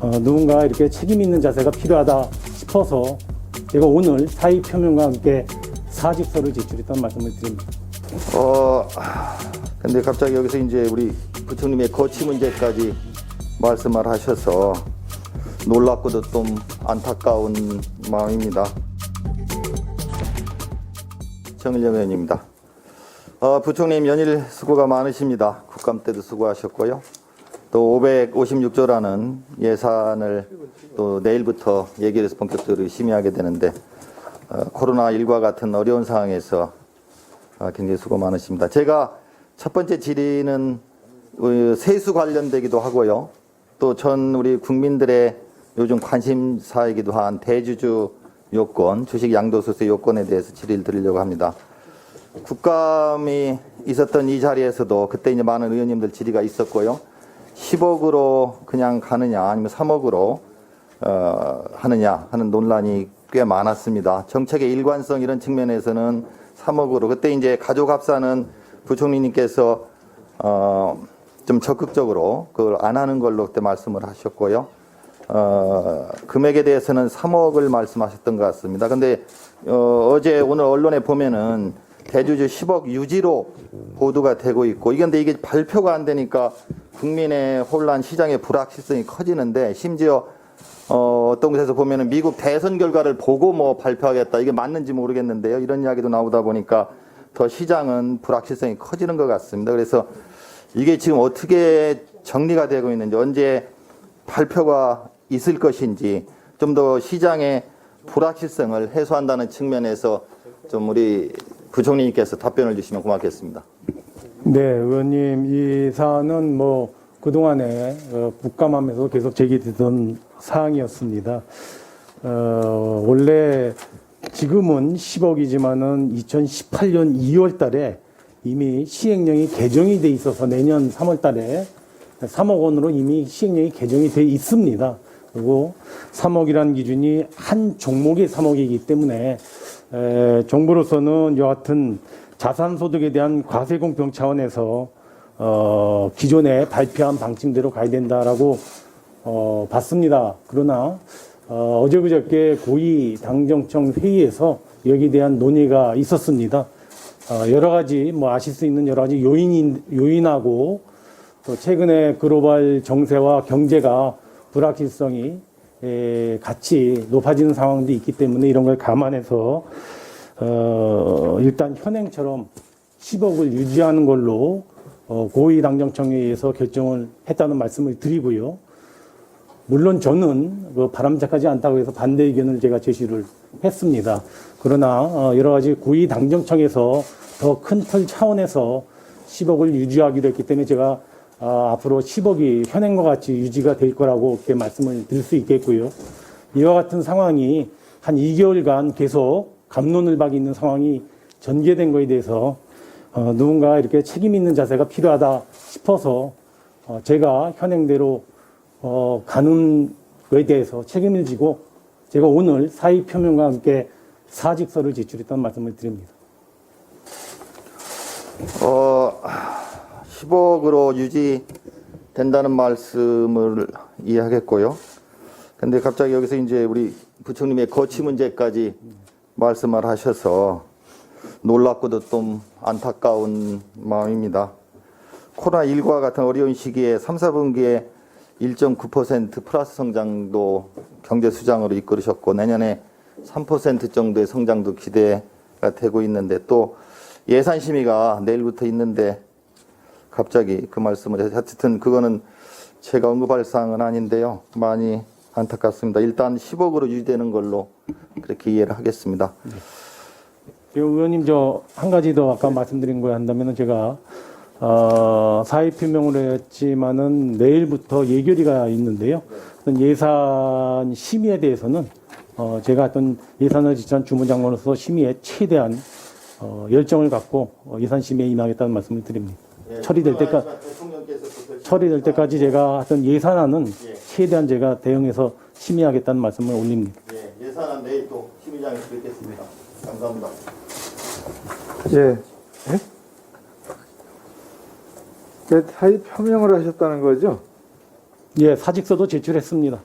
어, 누군가 이렇게 책임 있는 자세가 필요하다 싶어서 제가 오늘 사의 표명과 함께 사직서를 제출했다는 말씀을 드립니다. 어, 아, 근데 갑자기 여기서 이제 우리 부총님의 거치 문제까지 말씀을 하셔서 놀랍고도 좀 안타까운 마음입니다. 정일영 의원입니다. 어, 부총님 연일 수고가 많으십니다. 국감 때도 수고하셨고요. 또 556조라는 예산을 또 내일부터 얘기를 해서 본격적으로 심의하게 되는데 어, 코로나19과 같은 어려운 상황에서 아, 굉장히 수고 많으십니다. 제가 첫 번째 질의는 어, 세수 관련되기도 하고요. 또 전 우리 국민들의 요즘 관심사이기도 한 대주주 요건, 주식 양도소득 요건에 대해서 질의를 드리려고 합니다. 국감이 있었던 이 자리에서도 그때 이제 많은 의원님들 질의가 있었고요. 10억으로 그냥 가느냐 아니면 3억으로 어, 하느냐 하는 논란이 꽤 많았습니다. 정책의 일관성 이런 측면에서는 3억으로 그때 이제 가족 합산은 부총리님께서 어, 좀 적극적으로 그걸 안 하는 걸로 그때 말씀을 하셨고요. 어, 금액에 대해서는 3억을 말씀하셨던 것 같습니다. 근데 어, 어제 오늘 언론에 보면은 대주주 10억 유지로 보도가 되고 있고 이게 근데 이게 발표가 안 되니까 국민의 혼란 시장의 불확실성이 커지는데 심지어 어, 어떤 곳에서 보면은 미국 대선 결과를 보고 뭐 발표하겠다. 이게 맞는지 모르겠는데요. 이런 이야기도 나오다 보니까 더 시장은 불확실성이 커지는 것 같습니다. 그래서 이게 지금 어떻게 정리가 되고 있는지 언제 발표가 있을 것인지 좀 더 시장의 불확실성을 해소한다는 측면에서 좀 우리 부총리님께서 답변을 주시면 고맙겠습니다. 네, 의원님, 이 사안은 뭐 그동안에 어, 국감하면서 계속 제기되던 사항이었습니다. 어, 원래 지금은 10억이지만은 2018년 2월 달에 이미 시행령이 개정이 돼 있어서 내년 3월 달에 3억 원으로 이미 시행령이 개정이 돼 있습니다. 그리고 3억이라는 기준이 한 종목의 3억이기 때문에 에, 정부로서는 여하튼 자산 소득에 대한 과세 공평 차원에서 어, 기존에 발표한 방침대로 가야 된다라고 어, 봤습니다. 그러나 어, 어제 그저께 고위 당정청 회의에서 여기에 대한 논의가 있었습니다. 어, 여러 가지 뭐 아실 수 있는 여러 가지 요인인 요인하고 또 최근에 글로벌 정세와 경제가 불확실성이 에, 같이 높아지는 상황도 있기 때문에 이런 걸 감안해서 어, 일단 현행처럼 10억을 유지하는 걸로 어, 고위 당정청회에서 결정을 했다는 말씀을 드리고요. 물론 저는 그 바람직하지 않다고 해서 반대 의견을 제가 제시를 했습니다. 그러나 어, 여러 가지 고위 당정청에서 더 큰 틀 차원에서 10억을 유지하기로 했기 때문에 제가 아, 앞으로 10억이 현행과 같이 유지가 될 거라고 이렇게 말씀을 드릴 수 있겠고요. 이와 같은 상황이 한 2개월간 계속 감론을 박이 있는 상황이 전개된 거에 대해서 어, 누군가 이렇게 책임 있는 자세가 필요하다 싶어서 어, 제가 현행대로 어, 가는 거에 대해서 책임을 지고 제가 오늘 사의 표명과 함께 사직서를 제출했다는 말씀을 드립니다. 어, 10억으로 유지된다는 말씀을 이해하겠고요. 근데 갑자기 여기서 이제 우리 부총님의 거치 문제까지 말씀을 하셔서 놀랍고도 좀 안타까운 마음입니다. 코로나19와 같은 어려운 시기에 3, 4분기에 1.9% 플러스 성장도 경제 수장으로 이끌으셨고 내년에 3% 정도의 성장도 기대가 되고 있는데 또 예산 심의가 내일부터 있는데 갑자기 그 말씀을 해서 하여튼 그거는 제가 언급할 사항은 아닌데요. 많이 안타깝습니다. 일단 10억으로 유지되는 걸로 그렇게 이해를 하겠습니다. 예, 의원님 저 한 가지 더 아까 말씀드린 거 한다면은 제가 어, 사의 표명을 했지만은 내일부터 예결위가 있는데요. 어떤 예산 심의에 대해서는 어, 제가 어떤 예산을 지찬 주무장관으로서 심의에 최대한 어, 열정을 갖고 어, 예산 심의에 임하겠다는 말씀을 드립니다. 처리될 때까지 처리될 때까지 제가 하던 예산안은 최대한 제가 대응해서 심의하겠다는 말씀을 올립니다. 예, 예산안 내일 또 심의장에서 뵙겠습니다. 감사합니다. 예. 예? 그 사의 표명을 하셨다는 거죠? 예, 사직서도 제출했습니다.